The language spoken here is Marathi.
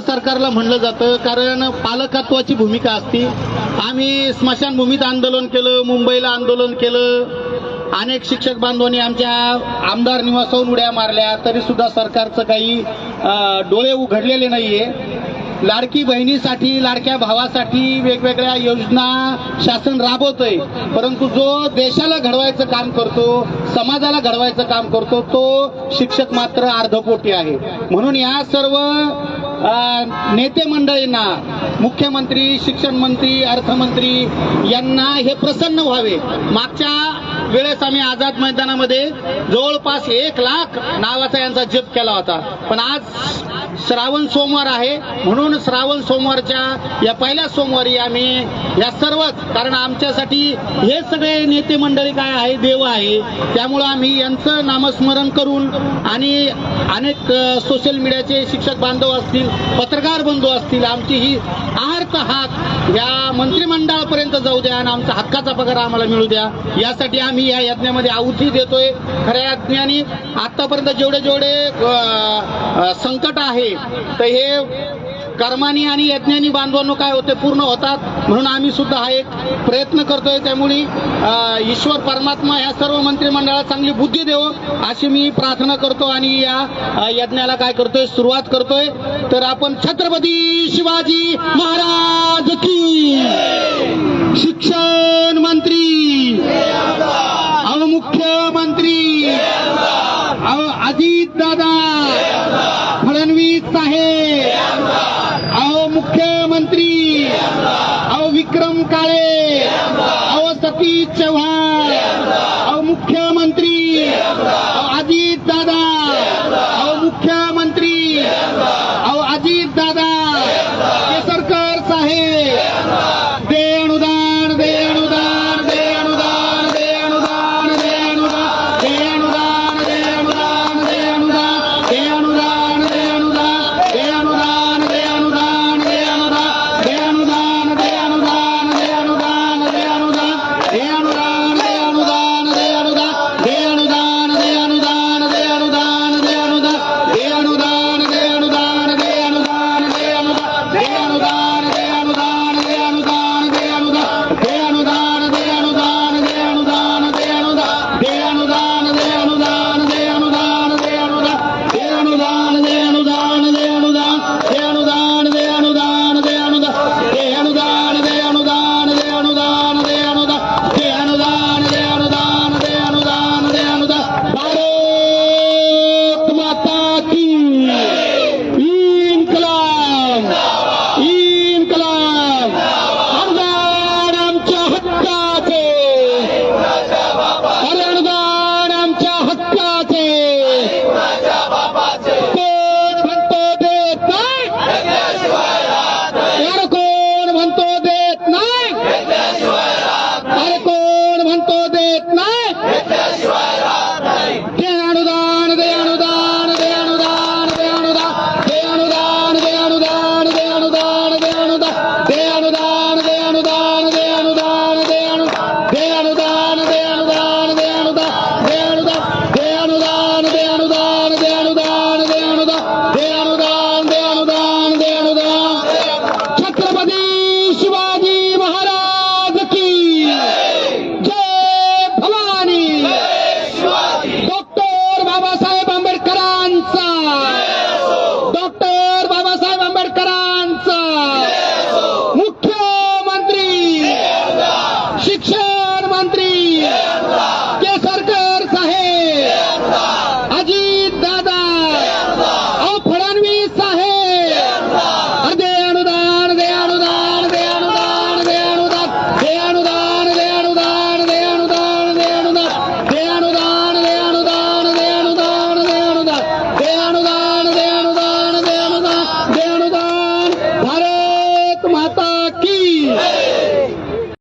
सरकारला म्हणलं जातं कारण पालकत्वाची भूमिका असते. आम्ही स्मशानभूमीत आंदोलन केलं मुंबईला आंदोलन केलं. अनेक शिक्षक बांधवांनी आमच्या आमदार निवासाहून उड्या मारल्या तरी सुद्धा सरकारचं काही डोळे उघडलेले नाहीये. लाडकी बहिणीसाठी लाडक्या भावासाठी वेगवेगळ्या योजना शासन राबवतंय. परंतु जो देशाला घडवायचं काम करतो समाजाला घडवायचं काम करतो तो शिक्षक मात्र अर्धपोटी आहे. म्हणून या सर्व नेते मंडळींना मुख्यमंत्री शिक्षण मंत्री अर्थमंत्री यांना हे प्रसन्न व्हावे. मागच्या वेळेस आम्ही आझाद मैदानामध्ये जवळपास एक लाख नावाचा यांचा जप केला होता. पण आज श्रावण सोमवार आहे. म्हणून श्रावण सोमवारच्या या पहिल्या सोमवारी आम्ही या सर्वच कारण आमच्यासाठी हे सगळे नेते मंडळी काय आहे देव आहे. त्यामुळं आम्ही यांचं नामस्मरण करून आणि अनेक सोशल मीडियाचे शिक्षक बांधव असतील पत्रकार बंधू असतील आमची ही आर्त हात या मंत्रिमंडळापर्यंत जाऊ द्या आणि आमचा हक्काचा पगार आम्हाला मिळू द्या. यासाठी आम्ही या यज्ञामध्ये आहुती देतोय. खऱ्या यज्ञाने आतापर्यंत जेवढे जेवढे संकट आहे तर हे कर्मानी आणि यज्ञानी बांधवांनो काय होते पूर्ण होतात. म्हणून आम्ही सुद्धा हा एक प्रयत्न करतोय. त्यामुळे ईश्वर परमात्मा ह्या सर्व मंत्रिमंडळाला चांगली बुद्धी देव अशी मी प्रार्थना करतो आणि या यज्ञाला काय करतोय सुरुवात करतोय. तर आपण छत्रपती शिवाजी महाराज की शिक्षण मंत्री अहो मुख्यमंत्री अहो अजित दादा फडणवीस साहेब मुख्यमंत्री अव विक्रम काळे अव सतीश चव्हाण अव मुख्यमंत्री अव अजित दादा अव मुख्यमंत्री